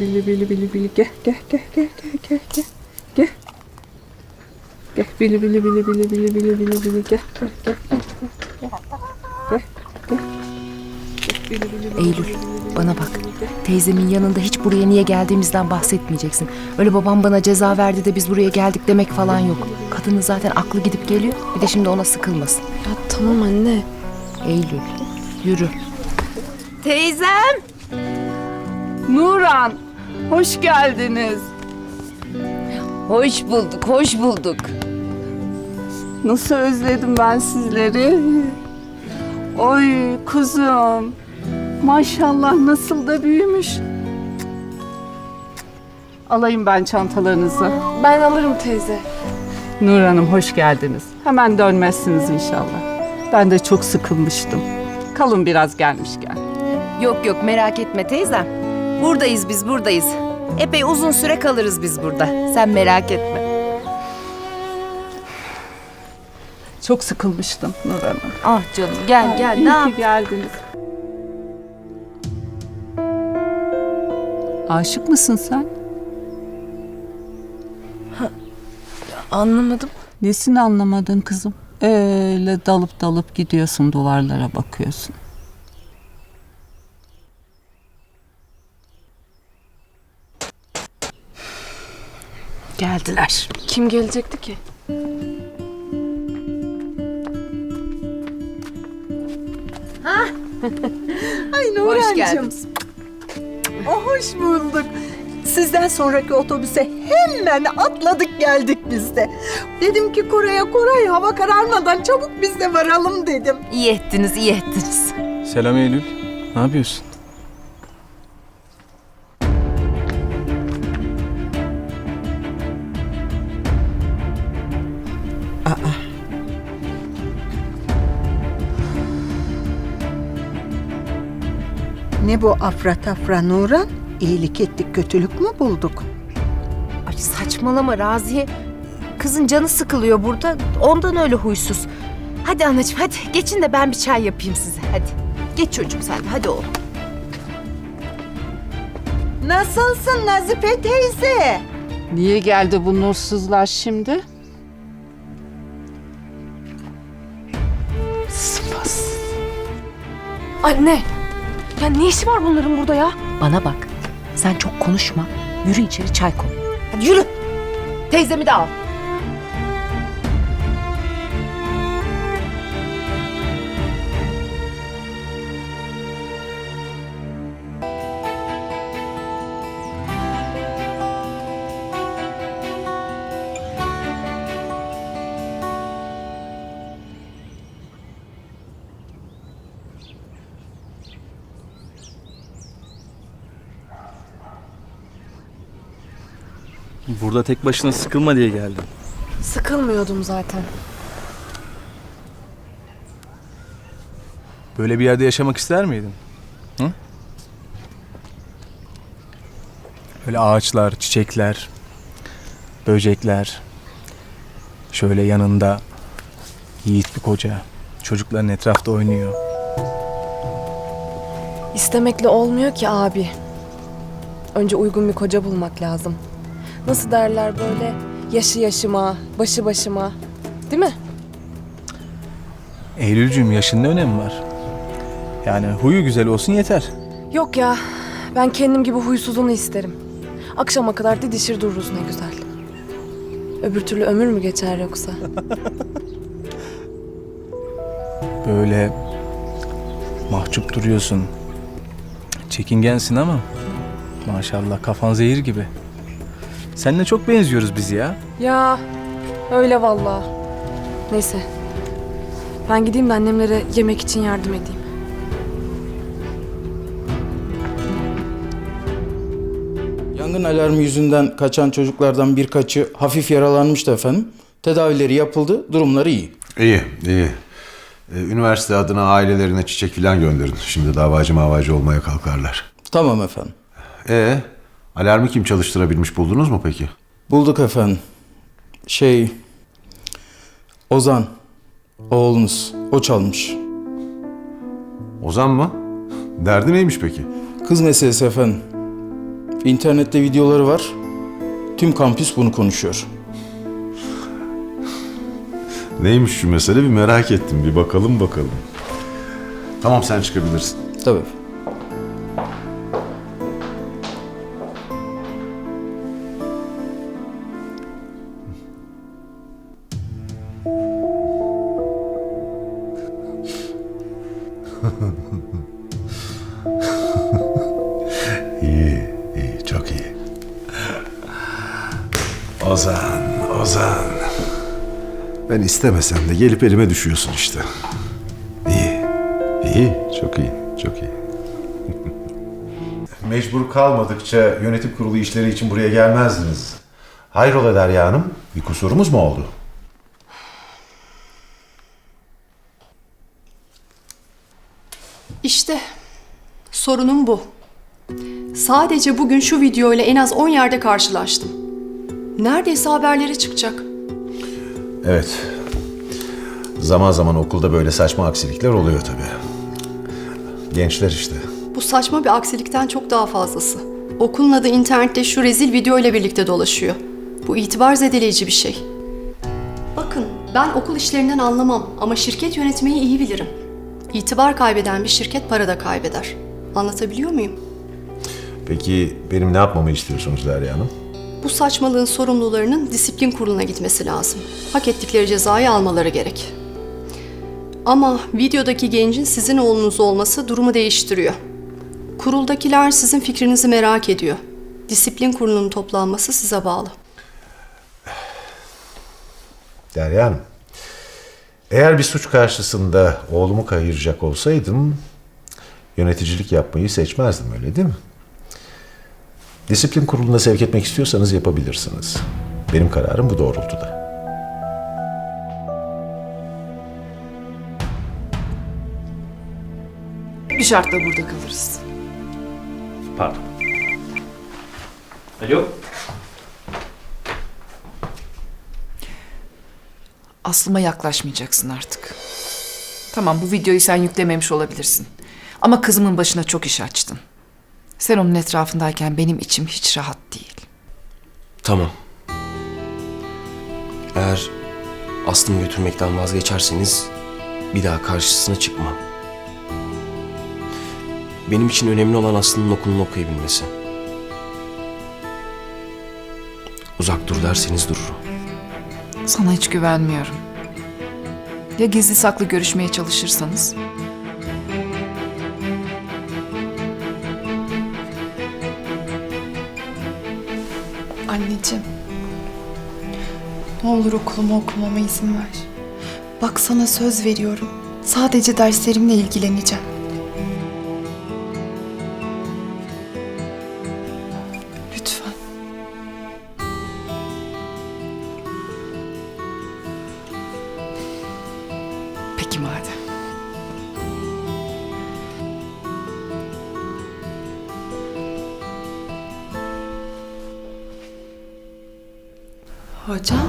Bili bili bili bili gel gel gel gel gel gel gel gel. Gel bili bili bili bili bili bili bili bili gel gel gel gel gel gel gel. Bili bili bili Eylül, bana bak. Teyzemin yanında hiç buraya niye geldiğimizden bahsetmeyeceksin. Öyle babam bana ceza verdi de biz buraya geldik demek falan yok. Kadının zaten aklı gidip geliyor. Bir de şimdi ona sıkılmasın. Ya tamam anne. Eylül, yürü. Teyzem. Nuran, hoş geldiniz. Hoş bulduk, hoş bulduk. Nasıl özledim ben sizleri. Oy kuzum. Maşallah nasıl da büyümüş. Alayım ben çantalarınızı. Ben alırım teyze. Nur Hanım hoş geldiniz. Hemen dönmezsiniz inşallah. Ben de çok sıkılmıştım. Kalın biraz gelmişken. Yok yok merak etme teyzem. Buradayız biz buradayız. Epey uzun süre kalırız biz burada. Sen merak etme. Çok sıkılmıştım Nur Hanım. Ah canım gel gel ne yap? ki geldiniz. Aşık mısın sen? Anlamadım. Nesini anlamadın kızım? Öyle dalıp dalıp gidiyorsun duvarlara bakıyorsun. Geldiler. Kim gelecekti ki? Ay Hoş Nurhancığım. geldiniz. Oh, hoş bulduk. Sizden sonraki otobüse hemen atladık geldik biz de. Dedim ki Koray'a Koray hava kararmadan çabuk biz de varalım dedim. İyi ettiniz iyi ettiniz. Selam Eylül. Ne yapıyorsun? Ne bu afra tafra Nurhan? İyilik ettik kötülük mü bulduk? Ay saçmalama Raziye. Kızın canı sıkılıyor burada. Ondan öyle huysuz. Hadi anacığım hadi geçin de ben bir çay yapayım size hadi. Geç çocuğum sen de hadi oğlum. Nasılsın Nazife teyze? Niye geldi bu nursuzlar şimdi? Sıpas. Anne. Ya ne işi var bunların burada ya? Bana bak sen çok konuşma. Yürü içeri çay koy. Hadi yürü. Teyzemi de al. Burada tek başına sıkılma diye geldim. Sıkılmıyordum zaten. Böyle bir yerde yaşamak ister miydin? Hı? Böyle ağaçlar, çiçekler, böcekler. Şöyle yanında yiğit bir koca. Çocukların etrafta oynuyor. İstemekle olmuyor ki abi. Önce uygun bir koca bulmak lazım. Nasıl derler böyle? Yaşı yaşıma, başı başıma. Değil mi? Eylülcüğüm yaşın ne önemi var? Yani huyu güzel olsun yeter. Yok ya. Ben kendim gibi huysuzunu isterim. Akşama kadar didişir dururuz ne güzel. Öbür türlü ömür mü geçer yoksa? Böyle mahcup duruyorsun. Çekingensin ama maşallah kafan zehir gibi. Seninle çok benziyoruz biz ya. Ya öyle vallahi. Neyse. Ben gideyim de annemlere yemek için yardım edeyim. Yangın alarmı yüzünden kaçan çocuklardan birkaçı hafif yaralanmıştı efendim. Tedavileri yapıldı, durumları iyi. İyi, iyi. Ee, Üniversite adına ailelerine çiçek falan gönderin. Şimdi davacı mavacı olmaya kalkarlar. Tamam efendim. Ee, alarmı kim çalıştırabilmiş buldunuz mu peki? Bulduk efendim. Şey... Ozan, oğlunuz, o çalmış. Ozan mı? Derdi neymiş peki? Kız meselesi efendim. İnternette videoları var. Tüm kampüs bunu konuşuyor. Neymiş şu mesele bir merak ettim. Bir bakalım bakalım. Tamam sen çıkabilirsin. Tabii. Ozan, Ozan. Ben istemesem de gelip elime düşüyorsun işte. İyi, iyi, çok iyi, çok iyi. Mecbur kalmadıkça yönetim kurulu işleri için buraya gelmezdiniz. Hayrola Derya Hanım, bir kusurumuz mu oldu? İşte sorunum bu. Sadece bugün şu videoyla en az 10 yerde karşılaştım. Neredeyse haberlere çıkacak. Evet. Zaman zaman okulda böyle saçma aksilikler oluyor tabii. Gençler işte. Bu saçma bir aksilikten çok daha fazlası. Okulun adı internette şu rezil video ile birlikte dolaşıyor. Bu itibar zedeleyici bir şey. Bakın, ben okul işlerinden anlamam ama şirket yönetmeyi iyi bilirim. İtibar kaybeden bir şirket para da kaybeder. Anlatabiliyor muyum? Peki benim ne yapmamı istiyorsunuz Derya Hanım? Bu saçmalığın sorumlularının disiplin kuruluna gitmesi lazım. Hak ettikleri cezayı almaları gerek. Ama videodaki gencin sizin oğlunuz olması durumu değiştiriyor. Kuruldakiler sizin fikrinizi merak ediyor. Disiplin kurulunun toplanması size bağlı. Derya Hanım, eğer bir suç karşısında oğlumu kayıracak olsaydım yöneticilik yapmayı seçmezdim öyle değil mi? Disiplin kuruluna sevk etmek istiyorsanız yapabilirsiniz. Benim kararım bu doğrultuda. Bir şartla burada kalırız. Pardon. Alo? Aslıma yaklaşmayacaksın artık. Tamam bu videoyu sen yüklememiş olabilirsin. Ama kızımın başına çok iş açtın. Sen onun etrafındayken benim içim hiç rahat değil. Tamam. Eğer Aslı'mı götürmekten vazgeçerseniz bir daha karşısına çıkmam. Benim için önemli olan Aslı'nın okulunu okuyabilmesi. Uzak dur derseniz dururum. Sana hiç güvenmiyorum. Ya gizli saklı görüşmeye çalışırsanız? Anneciğim. Ne olur okulumu okumama izin ver. Bak sana söz veriyorum. Sadece derslerimle ilgileneceğim. Hocam?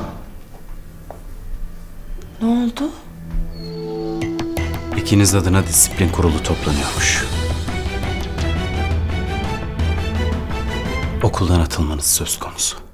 Ne oldu? İkiniz adına disiplin kurulu toplanıyormuş. Okuldan atılmanız söz konusu.